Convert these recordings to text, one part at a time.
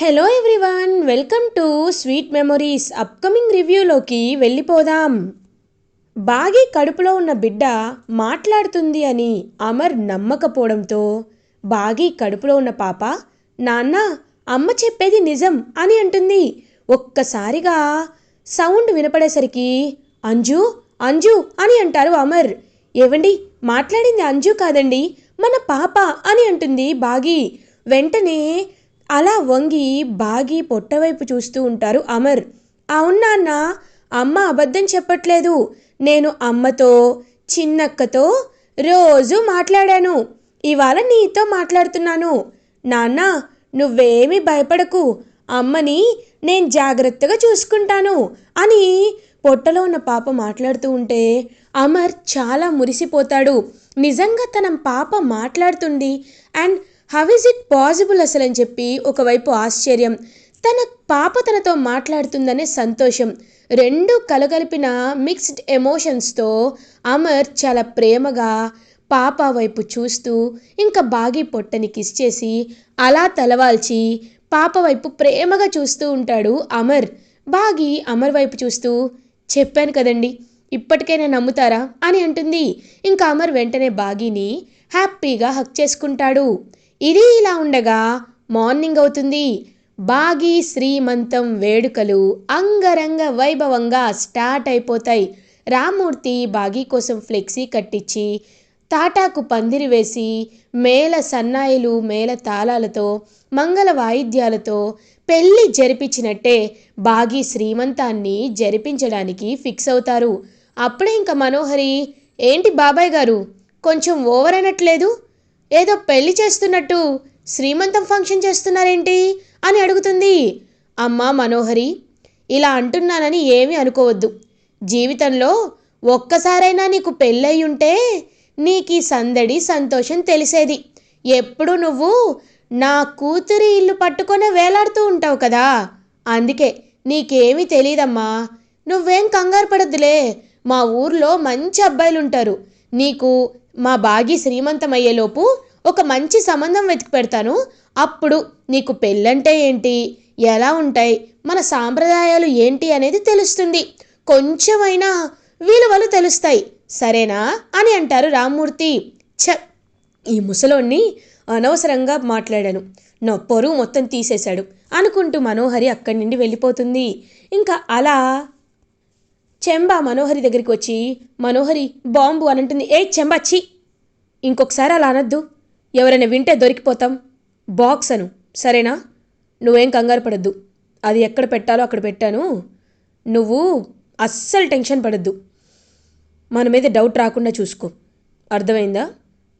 Hello everyone welcome to sweet memories upcoming రివ్యూలోకి వెళ్ళిపోదాం. బాగి కడుపులో ఉన్న బిడ్డ మాట్లాడుతుంది అని అమర్ నమ్మకపోవడంతో బాగి కడుపులో ఉన్న పాప నాన్న అమ్మ చెప్పేది నిజం అని అంటుంది. ఒక్కసారిగా సౌండ్ వినపడేసరికి అంజు అంజు అని అంటారు అమర్. ఏవండి మాట్లాడింది అంజు కాదండి మన పాప అని అంటుంది బాగి. వెంటనే అలా వంగి బాగి పొట్టవైపు చూస్తూ ఉంటారు అమర్. అవునా అన్న అమ్మ అబద్ధం చెప్పట్లేదు. నేను అమ్మతో చిన్నక్కతో రోజు మాట్లాడాను. ఇవాళ నీతో మాట్లాడుతున్నాను. నాన్న నువ్వేమీ భయపడకు. అమ్మని నేను జాగ్రత్తగా చూసుకుంటాను అని పొట్టలో ఉన్న పాప మాట్లాడుతూ ఉంటే అమర్ చాలా మురిసిపోతాడు. నిజంగా తన పాప మాట్లాడుతుంది. And how is it possible అసలు అని చెప్పి ఒకవైపు ఆశ్చర్యం. తన పాప తనతో మాట్లాడుతుందనే సంతోషం. రెండు కలగలిపిన మిక్స్డ్ ఎమోషన్స్తో అమర్ చాలా ప్రేమగా పాప వైపు చూస్తూ ఇంకా బాగి పొట్టని కిస్ చేసి అలా తలవాల్చి పాప వైపు ప్రేమగా చూస్తూ ఉంటాడు అమర్. బాగి అమర్ వైపు చూస్తూ చెప్పాను కదండి ఇప్పటికైనా నమ్ముతారా? అని అంటుంది. ఇంకా అమర్ వెంటనే బాగిని హ్యాపీగా హక్ చేసుకుంటాడు. ఇది ఇలా ఉండగా మార్నింగ్ అవుతుంది. బాగి శ్రీమంతం వేడుకలు అంగరంగ వైభవంగా స్టార్ట్ అయిపోతాయి. రామూర్తి బాగి కోసం ఫ్లెక్సీ కట్టించి తాటాకు పందిరి వేసి మేళ సన్నాయిలు మేళ తాళాలతో మంగళ వాయిద్యాలతో పెళ్ళి జరిపించినట్టే బాగి శ్రీమంతాన్ని జరిపించడానికి ఫిక్స్ అవుతారు. అప్పుడే ఇంకా మనోహరి ఏంటి బాబాయ్ గారు కొంచెం ఓవర్ అయినట్లేదు? ఏదో పెళ్ళి చేస్తున్నట్టు శ్రీమంతం ఫంక్షన్ చేస్తున్నారేంటి అని అడుగుతుంది. అమ్మా మనోహరి ఇలా అంటున్నానని ఏమీ అనుకోవద్దు. జీవితంలో ఒక్కసారైనా నీకు పెళ్ళయి ఉంటే నీకు ఈ సందడి సంతోషం తెలిసేది. ఎప్పుడు నువ్వు నా కూతురి ఇల్లు పట్టుకొనే వేలాడుతూ ఉంటావు కదా. అందుకే నీకేమీ తెలియదమ్మా నువ్వేం కంగారు పడద్దులే. మా ఊర్లో మంచి అబ్బాయిలు ఉంటారు నీకు మా బాగి శ్రీమంతమయ్యేలోపు ఒక మంచి సంబంధం వెతికి పెడతాను. అప్పుడు నీకు పెళ్ళంటే ఏంటి? ఎలా ఉంటాయి? మన సాంప్రదాయాలు ఏంటి అనేది తెలుస్తుంది. కొంచెమైనా విలువలు తెలుస్తాయి. సరేనా? అని అంటారు రామ్మూర్తి. ఛ! ఈ ముసలోణ్ణి అనవసరంగా మాట్లాడాను. నా పొరుగు మొత్తం తీసేశాడు. అనుకుంటూ మనోహరి అక్కడి నుండి వెళ్ళిపోతుంది. ఇంకా అలా చెంబా మనోహరి దగ్గరికి వచ్చి మనోహరి బాంబు అని అంటుంది. ఏ చెంబా ఛీ! ఇంకొకసారి అలా అనొద్దు. ఎవరైనా వింటే దొరికిపోతాం. బాక్స్ అను. సరేనా? నువ్వేం కంగారు పడద్దు. అది ఎక్కడ పెట్టాలో అక్కడ పెట్టాను. నువ్వు అస్సలు టెన్షన్ పడద్దు. మన మీద డౌట్ రాకుండా చూసుకో. అర్థమైందా?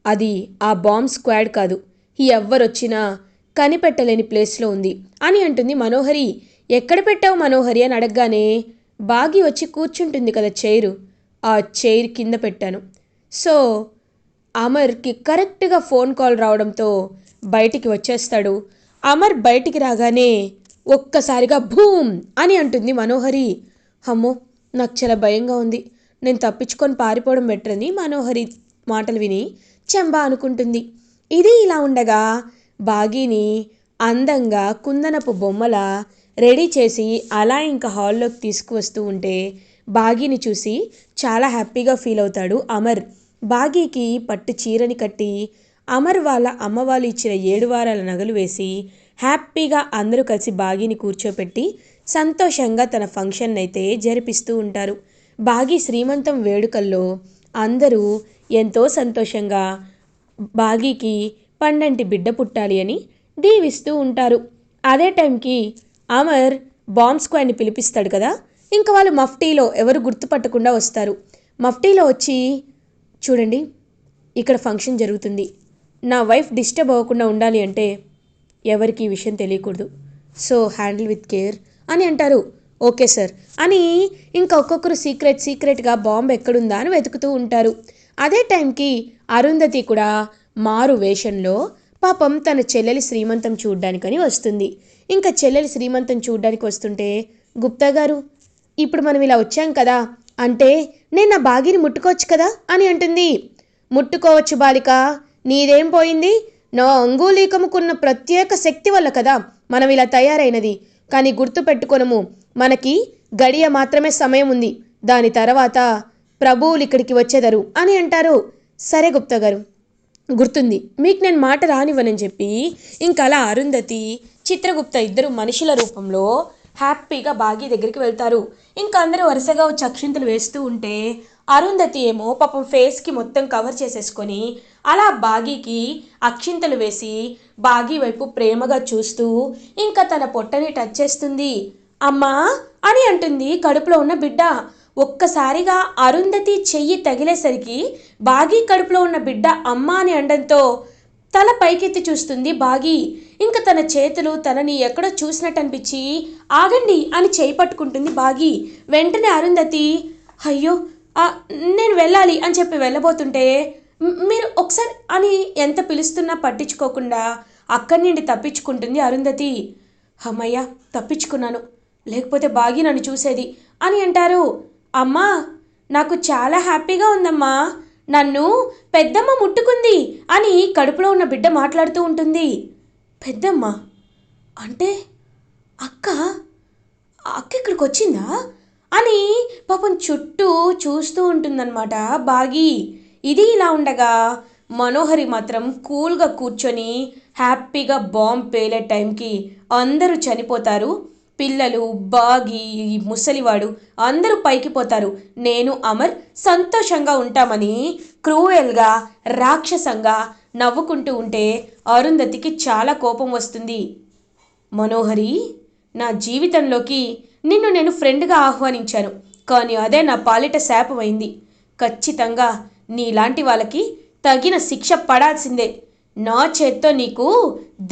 అది ఆ బాంబ్ స్క్వాడ్ కాదు. ఎవ్వరొచ్చినా కనిపెట్టలేని ప్లేస్లో ఉంది. అని అంటుంది మనోహరి. ఎక్కడ పెట్టావు మనోహరి అని అడగగానే బాగి వచ్చి కూర్చుంటుంది కదా చైరు. ఆ చైర్ కింద పెట్టాను. సో అమర్కి కరెక్ట్గా ఫోన్ కాల్ రావడంతో బయటికి వచ్చేస్తాడు. అమర్ బయటికి రాగానే ఒక్కసారిగా భూమ్ అని అంటుంది మనోహరి. అమ్మో నాకు చాలా భయంగా ఉంది. నేను తప్పించుకొని పారిపోవడం బెటర్ అని మనోహరి మాటలు విని చెంబా అనుకుంటుంది. ఇది ఇలా ఉండగా బాగీని అందంగా కుందనపు బొమ్మల రెడీ చేసి అలా ఇంకా హాల్లోకి తీసుకువస్తూ ఉంటే బాగీని చూసి చాలా హ్యాపీగా ఫీల్ అవుతాడు అమర్. బాగీకి పట్టు చీరని కట్టి అమర్ వాళ్ళ అమ్మ వాళ్ళు ఇచ్చిన ఏడు వారాల నగలు వేసి హ్యాపీగా అందరూ కలిసి బాగీని కూర్చోపెట్టి సంతోషంగా తన ఫంక్షన్ అయితే జరిపిస్తూ ఉంటారు. బాగి శ్రీమంతం వేడుకల్లో అందరూ ఎంతో సంతోషంగా బాగీకి పండంటి బిడ్డ పుట్టాలి అని దీవిస్తూ ఉంటారు. అదే టైంకి అమర్ బాంబ్ స్క్వాడ్ని పిలిపిస్తాడు కదా ఇంకా వాళ్ళు మఫ్టీలో ఎవరు గుర్తుపట్టకుండా వస్తారు. మఫ్టీలో వచ్చి చూడండి ఇక్కడ ఫంక్షన్ జరుగుతుంది. నా వైఫ్ డిస్టర్బ్ అవ్వకుండా ఉండాలి అంటే ఎవరికి ఈ విషయం తెలియకూడదు. సో హ్యాండిల్ విత్ కేర్ అని అంటారు. Okay sir. అని ఇంకా ఒక్కొక్కరు సీక్రెట్ సీక్రెట్గా బాంబు ఎక్కడుందా అని వెతుకుతూ ఉంటారు. అదే టైంకి అరుంధతి కూడా మారు వేషంలో పాపం తన చెల్లెలి శ్రీమంతం చూడ్డానికని వస్తుంది. ఇంకా చెల్లెలి శ్రీమంతం చూడ్డానికి వస్తుంటే గుప్తా గారు ఇప్పుడు మనం ఇలా వచ్చాం కదా అంటే నేను నా బాగిని ముట్టుకోవచ్చు కదా అని అంటుంది. ముట్టుకోవచ్చు బాలిక నీదేం పోయింది? నా అంగులీకముకున్న ప్రత్యేక శక్తి వల్ల కదా మనం ఇలా తయారైనది. కానీ గుర్తుపెట్టుకొనము మనకి గడియ మాత్రమే సమయం ఉంది దాని తర్వాత ప్రభువులు ఇక్కడికి వచ్చేదరు అని అంటారు సరే గుప్తా గారు. గుర్తుంది మీకు నేను మాట రానివ్వనని చెప్పి ఇంకా అలా అరుంధతి చిత్రగుప్త ఇద్దరు మనుషుల రూపంలో హ్యాపీగా బాగి దగ్గరికి వెళ్తారు. ఇంకా అందరూ వరుసగా వచ్చి అక్షింతలు వేస్తూ ఉంటే అరుంధతి ఏమో పాపం ఫేస్కి మొత్తం కవర్ చేసేసుకొని అలా బాగీకి అక్షింతలు వేసి బాగీ వైపు ప్రేమగా చూస్తూ ఇంకా తన పొట్టని టచ్ చేస్తుంది. అమ్మా! అని అంటుంది కడుపులో ఉన్న బిడ్డ. ఒక్కసారిగా అరుంధతి చెయ్యి తగిలేసరికి బాగీ కడుపులో ఉన్న బిడ్డ అమ్మ అని అనడంతో తల పైకెత్తి చూస్తుంది బాగి. ఇంకా తన చేతులు తనని ఎక్కడో చూసినట్టు అనిపించి ఆగండి అని చేయి పట్టుకుంటుంది బాగి. వెంటనే అరుంధతి అయ్యో నేను వెళ్ళాలి అని చెప్పి వెళ్ళబోతుంటే మీరు ఒకసారి అని ఎంత పిలుస్తున్నా పట్టించుకోకుండా అక్కడి నుండి తప్పించుకుంటుంది అరుంధతి. అమ్మయ్య తప్పించుకున్నాను. లేకపోతే బాగి నన్ను చూసేది అని అంటారు. అమ్మా నాకు చాలా హ్యాపీగా ఉందమ్మా. నన్ను పెద్దమ్మ ముట్టుకుంది అని కడుపులో ఉన్న బిడ్డ మాట్లాడుతూ ఉంటుంది. పెద్దమ్మ అంటే అక్క అక్క ఇక్కడికి వచ్చిందా? అని పాపం చుట్టూ చూస్తూ ఉంటుందన్నమాట బాగి. ఇది ఇలా ఉండగా మనోహరి మాత్రం కూల్గా కూర్చొని హ్యాపీగా బాంబ్ పేలే టైంకి అందరూ చనిపోతారు. పిల్లలు బాగి ఈ ముసలివాడు అందరూ పైకి పోతారు. నేను అమర్ సంతోషంగా ఉంటామని క్రూయల్గా రాక్షసంగా నవ్వుకుంటూ ఉంటే అరుంధతికి చాలా కోపం వస్తుంది. మనోహరి నా జీవితంలోకి నిన్ను నేను ఫ్రెండ్గా ఆహ్వానించాను కానీ అదే నా పాలిట శాపమైంది. ఖచ్చితంగా నీలాంటి వాళ్ళకి తగిన శిక్ష పడాల్సిందే. నా చేత్తో నీకు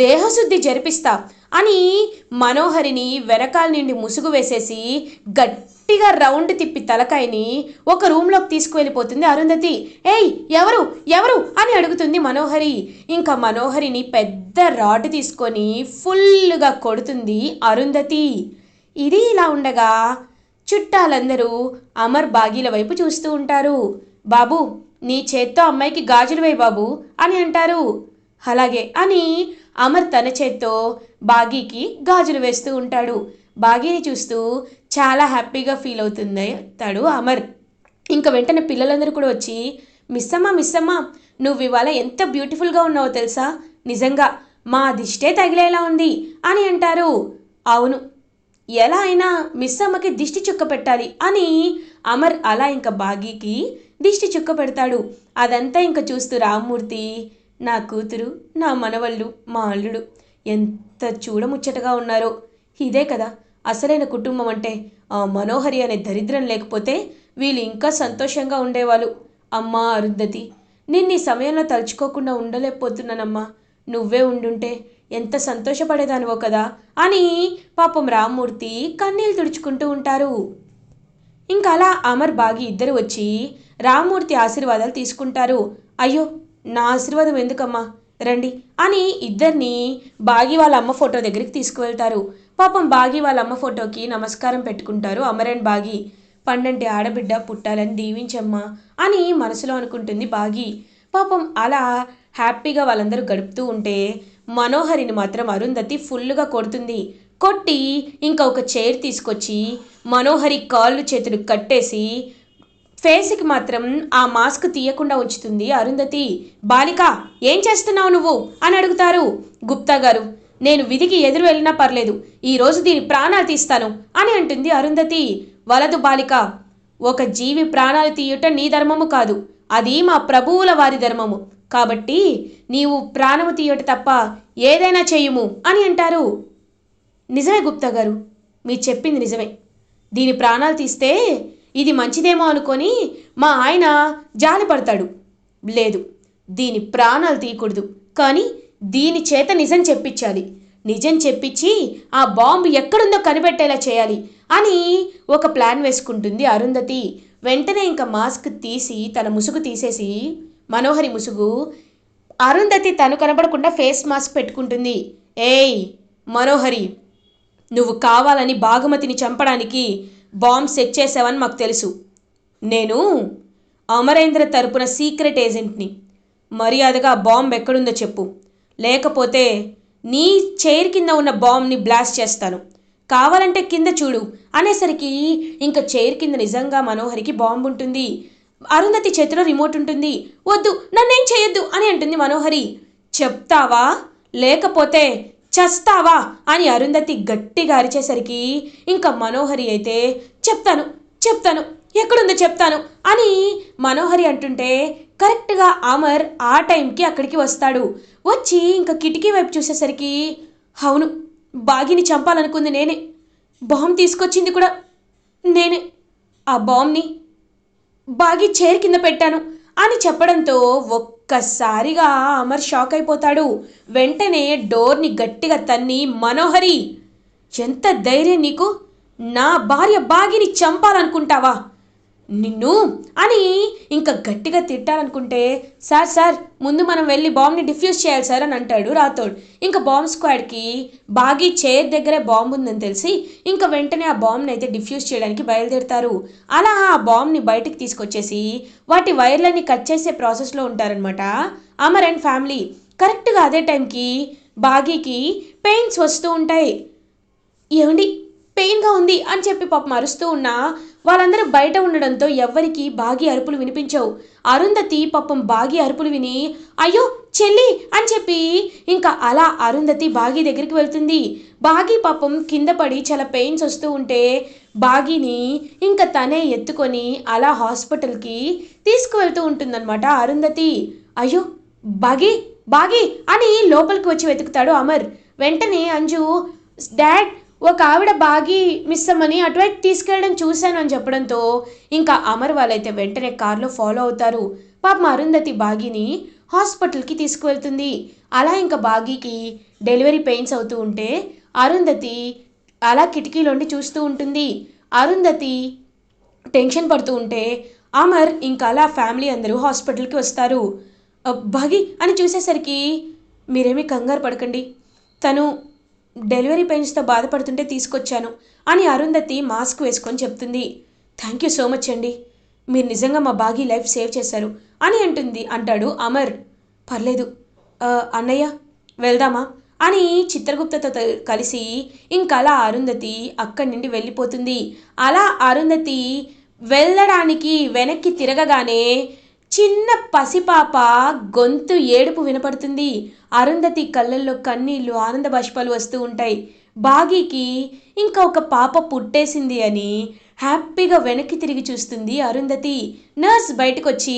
దేహశుద్ధి జరిపిస్తా. అని మనోహరిని వెనకాల నుండి ముసుగు వేసేసి గట్టిగా రౌండ్ తిప్పి తలకాయని ఒక రూమ్లోకి తీసుకువెళ్ళిపోతుంది అరుంధతి. ఏయ్ ఎవరు? ఎవరు? అని అడుగుతుంది మనోహరి. ఇంకా మనోహరిని పెద్ద రాడ్ తీసుకొని ఫుల్గా కొడుతుంది అరుంధతి. ఇది ఇలా ఉండగా చుట్టాలందరూ అమర్ బాగీల వైపు చూస్తూ ఉంటారు. బాబు నీ చేత్తో అమ్మాయికి గాజులు వేయి బాబు అని అంటారు. అలాగే అని అమర్ తన చేత్తో బాగీకి గాజులు వేస్తూ ఉంటాడు. బాగీని చూస్తూ చాలా హ్యాపీగా ఫీల్ అవుతుంది తాడు అమర్. ఇంకా వెంటనే పిల్లలందరూ కూడా వచ్చి మిస్సమ్మ మిస్సమ్మ నువ్వు ఇవాళ ఎంత బ్యూటిఫుల్గా ఉన్నావో తెలుసా? నిజంగా మా దిష్టే తగిలేలా ఉంది అని అంటారు. అవును. ఎలా అయినా మిస్ అమ్మకి దిష్టి చుక్క పెట్టాలి అని అమర్ అలా ఇంకా బాగీకి దిష్టి చుక్క పెడతాడు. అదంతా ఇంకా చూస్తూ రామ్మూర్తి నా కూతురు నా మనవళ్ళు మా అల్లుడు ఎంత చూడముచ్చటగా ఉన్నారో. ఇదే కదా అసలైన కుటుంబం అంటే ఆ మనోహరి అనే దరిద్రం లేకపోతే వీళ్ళు ఇంకా సంతోషంగా ఉండేవాళ్ళు. అమ్మా అరుంధతి నిన్న ఈ సమయంలో తలుచుకోకుండా ఉండలేకపోతున్నానమ్మా. నువ్వే ఉండుంటే ఎంత సంతోషపడేదానివో కదా అని పాపం రామ్మూర్తి కన్నీళ్ళు తుడుచుకుంటూ ఉంటారు. ఇంకా అలా అమర్ బాగి ఇద్దరు వచ్చి రామ్మూర్తి ఆశీర్వాదాలు తీసుకుంటారు. అయ్యో నా ఆశీర్వాదం ఎందుకమ్మా? రండి. అని ఇద్దరిని బాగి వాళ్ళ అమ్మ ఫోటో దగ్గరికి తీసుకువెళ్తారు. పాపం బాగి వాళ్ళ అమ్మ ఫోటోకి నమస్కారం పెట్టుకుంటారు అమర్ బాగి. పండంటి ఆడబిడ్డ పుట్టాలని దీవించమ్మా అని మనసులో అనుకుంటుంది బాగి. పాపం అలా హ్యాపీగా వాళ్ళందరూ గడుపుతూ ఉంటే మనోహరిని మాత్రం అరుంధతి ఫుల్గా కొడుతుంది. కొట్టి ఇంకా ఒక చైర్ తీసుకొచ్చి మనోహరి కాళ్ళు చేతులు కట్టేసి ఫేస్కి మాత్రం ఆ మాస్క్ తీయకుండా ఉంచుతుంది. అరుంధతి బాలిక ఏం చేస్తున్నావు నువ్వు? అని అడుగుతారు గుప్తా గారు. నేను విధికి ఎదురు వెళ్ళినా పర్లేదు. ఈరోజు దీని ప్రాణాలు తీస్తాను అని అంటుంది అరుంధతి. వలదు బాలిక ఒక జీవి ప్రాణాలు తీయుట నీ ధర్మము కాదు. అది మా ప్రభువుల వారి ధర్మము. కాబట్టి నీవు ప్రాణము తీయట తప్ప ఏదైనా చేయుము అని అంటారు. నిజమే గుప్తా గారు. మీరు చెప్పింది నిజమే. దీని ప్రాణాలు తీస్తే ఇది మంచిదేమో అనుకొని మా ఆయన జాలిపడతాడు. లేదు దీని ప్రాణాలు తీయకూడదు. కానీ దీని చేత నిజం చెప్పించాలి. నిజం చెప్పించి ఆ బాంబు ఎక్కడుందో కనిపెట్టేలా చేయాలి అని ఒక ప్లాన్ వేసుకుంటుంది అరుంధతి. వెంటనే ఇంకా మాస్క్ తీసి తన ముసుగు తీసేసి మనోహరి ముసుగు అరుంధతి తను కనబడకుండా ఫేస్ మాస్క్ పెట్టుకుంటుంది. ఏయ్ మనోహరి నువ్వు కావాలని బాగుమతిని చంపడానికి బాంబ్ సెట్ చేసావని మాకు తెలుసు. నేను అమరేంద్ర తరపున సీక్రెట్ ఏజెంట్ని. మర్యాదగా బాంబ్ ఎక్కడుందో చెప్పు. లేకపోతే నీ చైర్ కింద ఉన్న బాంబ్ని బ్లాస్ట్ చేస్తాను. కావాలంటే కింద చూడు. అనేసరికి ఇంకా చైర్ కింద నిజంగా మనోహరికి బాంబు ఉంటుంది. అరుంధతి చేతిలో రిమోట్ ఉంటుంది. వద్దు నన్నేం చేయొద్దు అని అంటుంది మనోహరి. చెప్తావా? లేకపోతే చస్తావా అని అరుంధతి గట్టిగా అరిచేసరికి ఇంకా మనోహరి అయితే చెప్తాను చెప్తాను ఎక్కడుందో చెప్తాను అని మనోహరి అంటుంటే కరెక్ట్గా అమర్ ఆ టైంకి అక్కడికి వస్తాడు. వచ్చి ఇంకా కిటికీ వైపు చూసేసరికి అవును బాగిని చంపాలనుకుంది నేనే. బాంబు తీసుకొచ్చింది కూడా నేనే. ఆ బాంబ్ని బాగి చైర్ కింద పెట్టాను అని చెప్పడంతో ఒక్కసారిగా అమర్ షాక్ అయిపోతాడు. వెంటనే డోర్ని గట్టిగా తన్ని మనోహరి ఎంత ధైర్యం నీకు? నా భార్య బాగిని చంపాలనుకుంటావా? నిన్ను? అని ఇంకా గట్టిగా తిట్టాలనుకుంటే సార్ సార్ ముందు మనం వెళ్ళి బాంబ్ని డిఫ్యూజ్ చేయాలి సార్ అని అంటాడు రాథోడ్. ఇంకా బాంబ్ స్క్వాడ్కి బాగి చైర్ దగ్గరే బాంబు ఉందని తెలిసి ఇంకా వెంటనే ఆ బాంబ్ని అయితే డిఫ్యూజ్ చేయడానికి బయలుదేరుతారు. అలా ఆ బాంబ్ని బయటికి తీసుకొచ్చేసి వాటి వైర్లన్నీ కట్ చేసే ప్రాసెస్లో ఉంటారనమాట అమర్ అండ్ ఫ్యామిలీ. కరెక్ట్గా అదే టైంకి బాగీకి పెయిన్స్ వస్తూ ఉంటాయి. ఏమండి పెయిన్గా ఉంది అని చెప్పి పాపం అరుస్తూ ఉన్నా వాళ్ళందరూ బయట ఉండడంతో ఎవ్వరికి బాగి అరుపులు వినిపించవు. అరుంధతి పాపం బాగి అరుపులు విని అయ్యో చెల్లి! అని చెప్పి ఇంకా అలా అరుంధతి బాగి దగ్గరికి వెళ్తుంది. బాగి పాపం కింద పడి చాలా పెయిన్స్ వస్తూ ఉంటే బాగిని ఇంకా తనే ఎత్తుకొని అలా హాస్పిటల్కి తీసుకువెళ్తూ ఉంటుందన్నమాట అరుంధతి. అయ్యో బాగి బాగి! అని లోపలికి వచ్చి వెతుకుతాడు అమర్. వెంటనే అంజు డాడ్ ఒక ఆవిడ బాగి మిస్ అమ్మని అటువైపు తీసుకెళ్ళడం చూశాను అని చెప్పడంతో ఇంకా అమర్ వాళ్ళైతే వెంటనే కారులో ఫాలో అవుతారు. పాపం అరుంధతి బాగిని హాస్పిటల్కి తీసుకువెళ్తుంది. అలా ఇంకా బాగీకి డెలివరీ పెయిన్స్ అవుతూ ఉంటే అరుంధతి అలా కిటికీలోండి చూస్తూ ఉంటుంది. అరుంధతి టెన్షన్ పడుతూ ఉంటే అమర్ ఇంకా అలా ఫ్యామిలీ అందరూ హాస్పిటల్కి వస్తారు. బాగి అని చూసేసరికి మీరేమీ కంగారు పడకండి. తను డెలివరీ పెయిన్స్తో బాధపడుతుంటే తీసుకొచ్చాను అని అరుంధతి మాస్క్ వేసుకొని చెప్తుంది. థ్యాంక్ యూ సో మచ్ అండి. మీరు నిజంగా మా బాగీ లైఫ్ సేవ్ చేశారు అని అంటుంది అంటాడు అమర్. పర్లేదు. అన్నయ్య వెళ్దామా? అని చిత్రగుప్తతో కలిసి ఇంకలా అరుంధతి అక్కడి నుండి వెళ్ళిపోతుంది. అలా అరుంధతి వెళ్ళడానికి వెనక్కి తిరగగానే చిన్న పసిపాప గొంతు ఏడుపు వినపడుతుంది. అరుంధతి కళ్ళల్లో కన్నీళ్ళు ఆనంద బాష్పాలు వస్తూ ఉంటాయి. బాగీకి ఇంకా ఒక పాప పుట్టేసింది అని హ్యాపీగా వెనక్కి తిరిగి చూస్తుంది అరుంధతి. నర్స్ బయటకు వచ్చి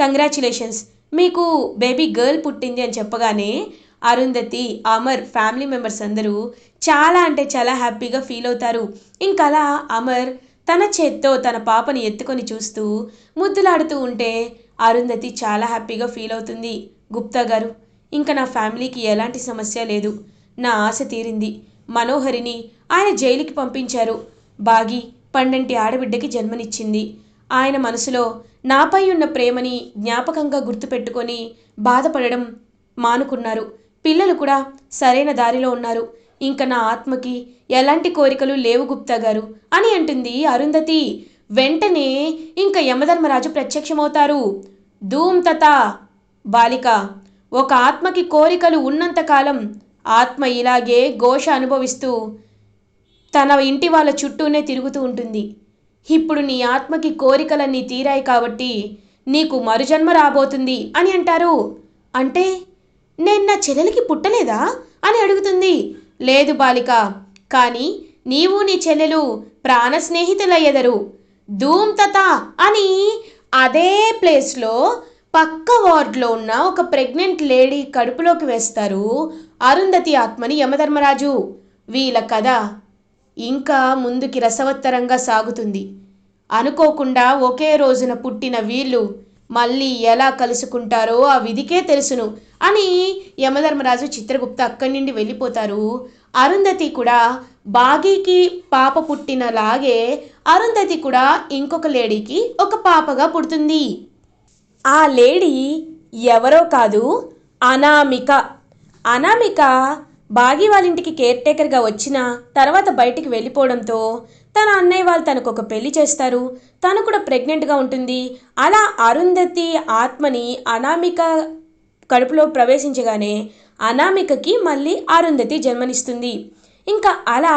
కంగ్రాచులేషన్స్ మీకు బేబీ గర్ల్ పుట్టింది అని చెప్పగానే అరుంధతి అమర్ ఫ్యామిలీ మెంబర్స్ అందరూ చాలా అంటే చాలా హ్యాపీగా ఫీల్ అవుతారు. ఇంకలా అమర్ తన చేత్తో తన పాపని ఎత్తుకొని చూస్తూ ముద్దులాడుతూ ఉంటే అరుంధతి చాలా హ్యాపీగా ఫీల్ అవుతుంది. గుప్తా గారు ఇంకా నా ఫ్యామిలీకి ఎలాంటి సమస్య లేదు. నా ఆశ తీరింది. మనోహరిని ఆయన జైలుకి పంపించారు. బాగి పండంటి ఆడబిడ్డకి జన్మనిచ్చింది. ఆయన మనసులో నాపై ఉన్న ప్రేమని జ్ఞాపకంగా గుర్తుపెట్టుకొని బాధపడడం మానుకున్నారు. పిల్లలు కూడా సరైన దారిలో ఉన్నారు. ఇంకా నా ఆత్మకి ఎలాంటి కోరికలు లేవు గుప్తా గారు అని అంటుంది అరుంధతి. వెంటనే ఇంకా యమధర్మరాజు ప్రత్యక్షమవుతారు. ధూమ్ తత బాలిక ఒక ఆత్మకి కోరికలు ఉన్నంతకాలం ఆత్మ ఇలాగే ఘోష అనుభవిస్తూ తన ఇంటి వాళ్ళ చుట్టూనే తిరుగుతూ ఉంటుంది. ఇప్పుడు నీ ఆత్మకి కోరికలన్నీ తీరాయి కాబట్టి నీకు మరుజన్మ రాబోతుంది అని అంటారు. అంటే నేను నా చెల్లెలికి పుట్టలేదా అని అడుగుతుంది. లేదు బాలిక కానీ నీవు నీ చెల్లెలు ప్రాణ స్నేహితులయ్యెదరు ధూమ్ తత అని అదే ప్లేస్లో పక్క వార్డ్లో ఉన్న ఒక ప్రెగ్నెంట్ లేడీ కడుపులోకి వేస్తారు. అరుంధతి ఆత్మని యమధర్మరాజు. వీళ్ళ కథ ఇంకా ముందుకి రసవత్తరంగా సాగుతుంది. అనుకోకుండా ఒకే రోజున పుట్టిన వీళ్ళు మళ్ళీ ఎలా కలుసుకుంటారో ఆ విధికే తెలుసును అని యమధర్మరాజు చిత్రగుప్త అక్కడి నుండి వెళ్ళిపోతారు. అరుంధతి కూడా బాగీకి పాప పుట్టినలాగే అరుంధతి కూడా ఇంకొక లేడీకి ఒక పాపగా పుడుతుంది. ఆ లేడీ ఎవరో కాదు అనామిక. అనామిక బాగి వాళ్ళ ఇంటికి కేర్ టేకర్గా వచ్చిన తర్వాత బయటికి వెళ్ళిపోవడంతో తన అన్నయ్య వాళ్ళు తనకు ఒక పెళ్ళి చేస్తారు. తను కూడా ప్రెగ్నెంట్గా ఉంటుంది. అలా అరుంధతి ఆత్మని అనామిక కడుపులో ప్రవేశించగానే అనామికకి మళ్ళీ అరుంధతి జన్మనిస్తుంది. ఇంకా అలా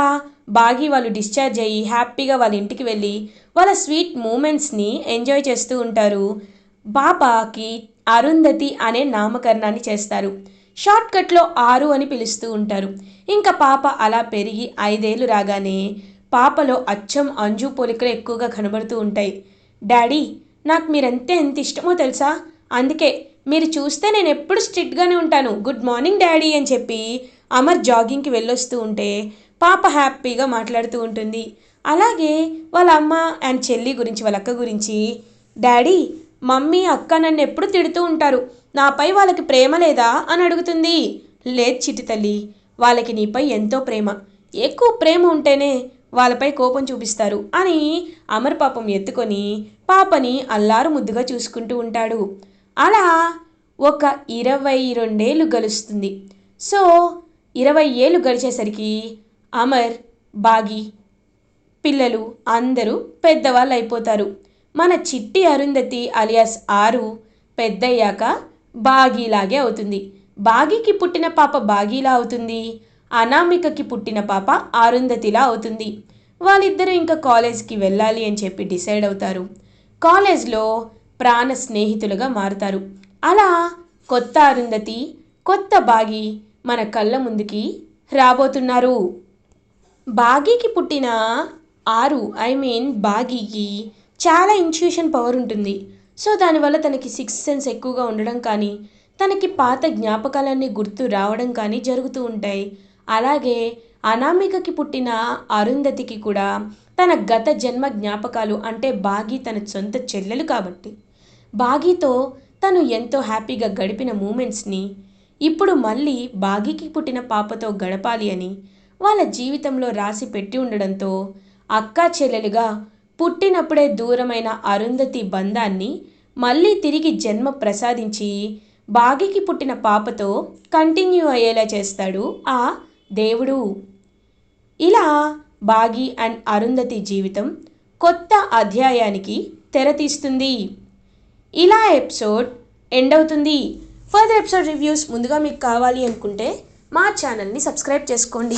బాగి వాళ్ళు డిశ్చార్జ్ అయ్యి హ్యాపీగా వాళ్ళ ఇంటికి వెళ్ళి వాళ్ళ స్వీట్ మూమెంట్స్ని ఎంజాయ్ చేస్తూ ఉంటారు. బాబాకి అరుంధతి అనే నామకరణాన్ని చేస్తారు. షార్ట్కట్లో ఆరు అని పిలుస్తూ ఉంటారు. ఇంకా పాప అలా పెరిగి ఐదేళ్ళు రాగానే పాపలో అచ్చం అంజు పోలికలు ఎక్కువగా కనబడుతూ ఉంటాయి. డాడీ నాకు మీరంతే ఎంత ఇష్టమో తెలుసా? అందుకే మీరు చూస్తే నేను ఎప్పుడు స్ట్రిక్ట్గానే ఉంటాను. గుడ్ మార్నింగ్ డాడీ అని చెప్పి అమర్ జాగింగ్కి వెళ్ళొస్తూ ఉంటే పాప హ్యాపీగా మాట్లాడుతూ ఉంటుంది. అలాగే వాళ్ళ అమ్మ అండ్ చెల్లి గురించి వాళ్ళ అక్క గురించి డాడీ మమ్మీ అక్క నన్ను ఎప్పుడు తిడుతూ ఉంటారు? నాపై వాళ్ళకి ప్రేమ లేదా? అని అడుగుతుంది. లేదు చిట్టి తల్లి వాళ్ళకి నీపై ఎంతో ప్రేమ. ఎక్కువ ప్రేమ ఉంటేనే వాళ్ళపై కోపం చూపిస్తారు అని అమర్ పాపం ఎత్తుకొని పాపని అల్లారు ముద్దుగా చూసుకుంటూ ఉంటాడు. అలా ఒక ఇరవై రెండేళ్ళు గలుస్తుంది సో ఇరవై ఏళ్ళు గడిచేసరికి అమర్ బాగి పిల్లలు అందరూ పెద్దవాళ్ళు అయిపోతారు మన చిట్టి అరుంధతి అలియాస్ ఆరు పెద్దయ్యాక బాగీలాగే అవుతుంది. బాగీకి పుట్టిన పాప బాగీలా అవుతుంది. అనామికకి పుట్టిన పాప అరుంధతిలా అవుతుంది. వాళ్ళిద్దరూ ఇంకా కాలేజ్కి వెళ్ళాలి అని చెప్పి డిసైడ్ అవుతారు. కాలేజ్లో ప్రాణ స్నేహితులుగా మారుతారు. అలా కొత్త అరుంధతి కొత్త బాగి మన కళ్ళ ముందుకి రాబోతున్నారు. బాగీకి పుట్టిన ఆరు ఐ మీన్ బాగీకి చాలా ఇంట్యూషన్ పవర్ ఉంటుంది. సో దానివల్ల తనకి సిక్స్ సెన్స్ ఎక్కువగా ఉండడం కానీ తనకి పాత జ్ఞాపకాలన్నీ గుర్తు రావడం కానీ జరుగుతూ ఉంటాయి. అలాగే అనామికకి పుట్టిన అరుంధతికి కూడా తన గత జన్మ జ్ఞాపకాలు అంటే బాగి తన సొంత చెల్లెలు కాబట్టి. బాగీతో తను ఎంతో హ్యాపీగా గడిపిన మూమెంట్స్ని ఇప్పుడు మళ్ళీ బాగీకి పుట్టిన పాపతో గడపాలి అని వాళ్ళ జీవితంలో రాసి పెట్టి ఉండడంతో అక్కా చెల్లెలుగా పుట్టినప్పుడే దూరమైన అరుంధతి బంధాన్ని మళ్ళీ తిరిగి జన్మ ప్రసాదించి బాగికి పుట్టిన పాపతో కంటిన్యూ అయ్యేలా చేస్తాడు ఆ దేవుడు. ఇలా బాగి అండ్ అరుంధతి జీవితం కొత్త అధ్యాయానికి తెరతీస్తుంది ఇలా ఎపిసోడ్ ఎండ్ అవుతుంది. ఫర్దర్ ఎపిసోడ్ రివ్యూస్ ముందుగా మీకు కావాలి అనుకుంటే మా ఛానల్ని సబ్స్క్రైబ్ చేసుకోండి.